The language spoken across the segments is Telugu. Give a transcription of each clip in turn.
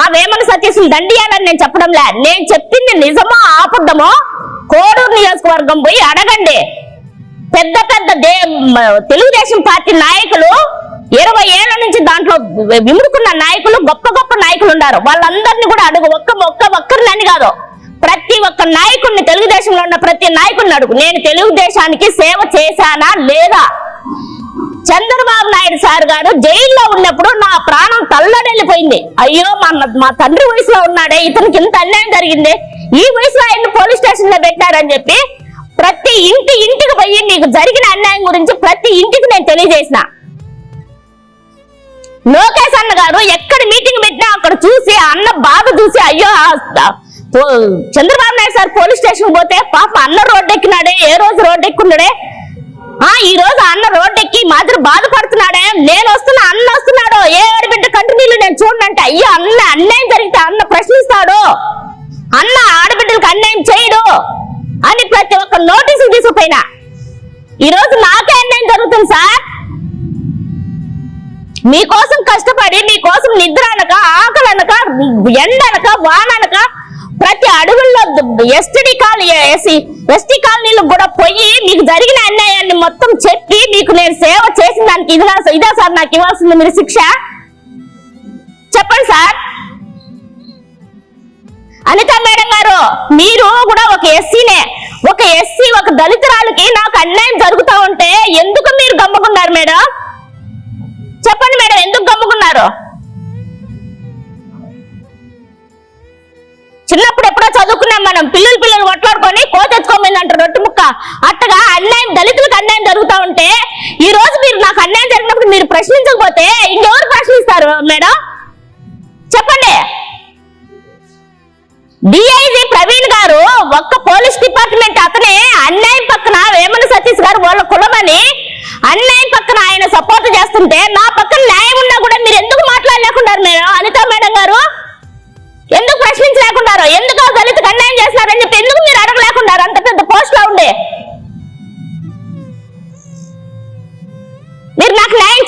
ఆ వేమన సతీశులు దండియాలని నేను చెప్పడంలే. నేను చెప్పింది నిజమో ఆపద్దమో కోడూరు నియోజకవర్గం పోయి అడగండి. పెద్ద పెద్ద దే తెలుగుదేశం పార్టీ నాయకులు ఇరవై ఏళ్ళ నుంచి దాంట్లో విముడుకున్న నాయకులు గొప్ప గొప్ప నాయకులు ఉన్నారు వాళ్ళందరినీ కూడా అడుగు. ఒక్క ఒక్క ఒక్కరినని కాదు. ప్రతి ఒక్క నాయకుడిని తెలుగుదేశంలో ఉన్న ప్రతి నాయకుడిని అడుగు. నేను తెలుగుదేశానికి సేవ చేశానా లేదా? చంద్రబాబు నాయుడు సార్ గారు జైల్లో ఉన్నప్పుడు నా ప్రాణం తల్లడెళ్ళిపోయింది అయ్యో మా మా తండ్రి వయసులో ఉన్నాడే ఇతనికి ఇంత అన్యాయం జరిగింది. ఈ వయసులో ఆయన పోలీస్ స్టేషన్లో పెట్టారని చెప్పి ప్రతి ఇంటి ఇంటికి పోయి నీకు జరిగిన అన్యాయం గురించి ప్రతి ఇంటికి నేను తెలియజేసిన. లోకేష్ అన్న గారు ఎక్కడ మీటింగ్ పెట్టినా అక్కడ చూసి అన్న బాధ చూసి అయ్యో Chandrababu Naidu sir police station పోతే పాప అన్న రోడ్డు ఎక్కినాడే ఏ రోజు రోడ్డు ఎక్కున్నాడే ఆ ఈ రోజు అన్న రోడ్ ఎక్కి మాదిరి బాధపడుతున్నాడే. నేను వస్తున్నా అన్న వస్తున్నాడు. ఏ ఆడబిడ్డ కంటిన్యూలు నేను చూడనంటే అయ్యో అన్న అన్యాయం జరిగితే అన్న ప్రశ్నిస్తాడు. అన్న ఆడబిడ్డలకు అన్యాయం చేయడు అని ప్రతి ఒక్క నోటీసు తీసుకుపోయినా. ఈ రోజు నాకే అన్యాయం జరుగుతుంది సార్. మీకోసం కష్టపడి మీకోసం నిద్ర అనక ఆకలి అనక ఎండ అనక వాన అనక ప్రతి అడుగుల్లో ఎస్టీడీ కాలనీ ఎస్సీ ఎస్టీ కాలనీలకు కూడా పోయి మీకు జరిగిన అన్యాయాన్ని మొత్తం చెప్పి మీకు నేను సేవ చేసిన దానికి ఇదిగా ఇదా సార్ నాకు ఇవ్వాల్సింది మీరు శిక్ష? చెప్పండి సార్. అనిత మేడం గారు మీరు కూడా ఒక ఎస్సీనే. ఒక ఎస్సీ ఒక దళితురాలకి నాకు అన్యాయం జరుగుతూ ఉంటే ఎందుకు మీరు గమ్ముకున్నారు మేడం? చెప్పండి మేడం ఎందుకు గమ్ముకున్నారు? చిన్నప్పుడు ఎప్పుడో చదువుకున్నాం మనం. పిల్లలు పిల్లలు కొట్లాడుకొని కోతెచ్చుకోమైంది అంటారు రొట్టె ముక్క. అట్టగా అన్యాయం దళితులకు అన్యాయం జరుగుతూ ఉంటే ఈ రోజు మీరు నాకు అన్యాయం జరిగినప్పుడు మీరు ప్రశ్నించకపోతే ఇంకెవరు ప్రశ్నిస్తారు మేడం? చెప్పండి. డిఐజీ ప్రవీణ్ గారు ఒక్క పోలీస్ డిపార్ట్మెంట్ అతనే అన్యాయం పక్కన వేమన సతీష్ గారు వాళ్ళ కులమని అన్యాయం పక్కన ఆయన సపోర్ట్ చేస్తుంటే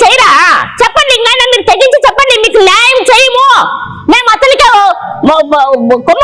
చేయరా? చెప్పండి ఇంకా మీరు తెగించి చెప్పండి మీకు న్యాయం చేయము. మేము అతనికి కొమ్మ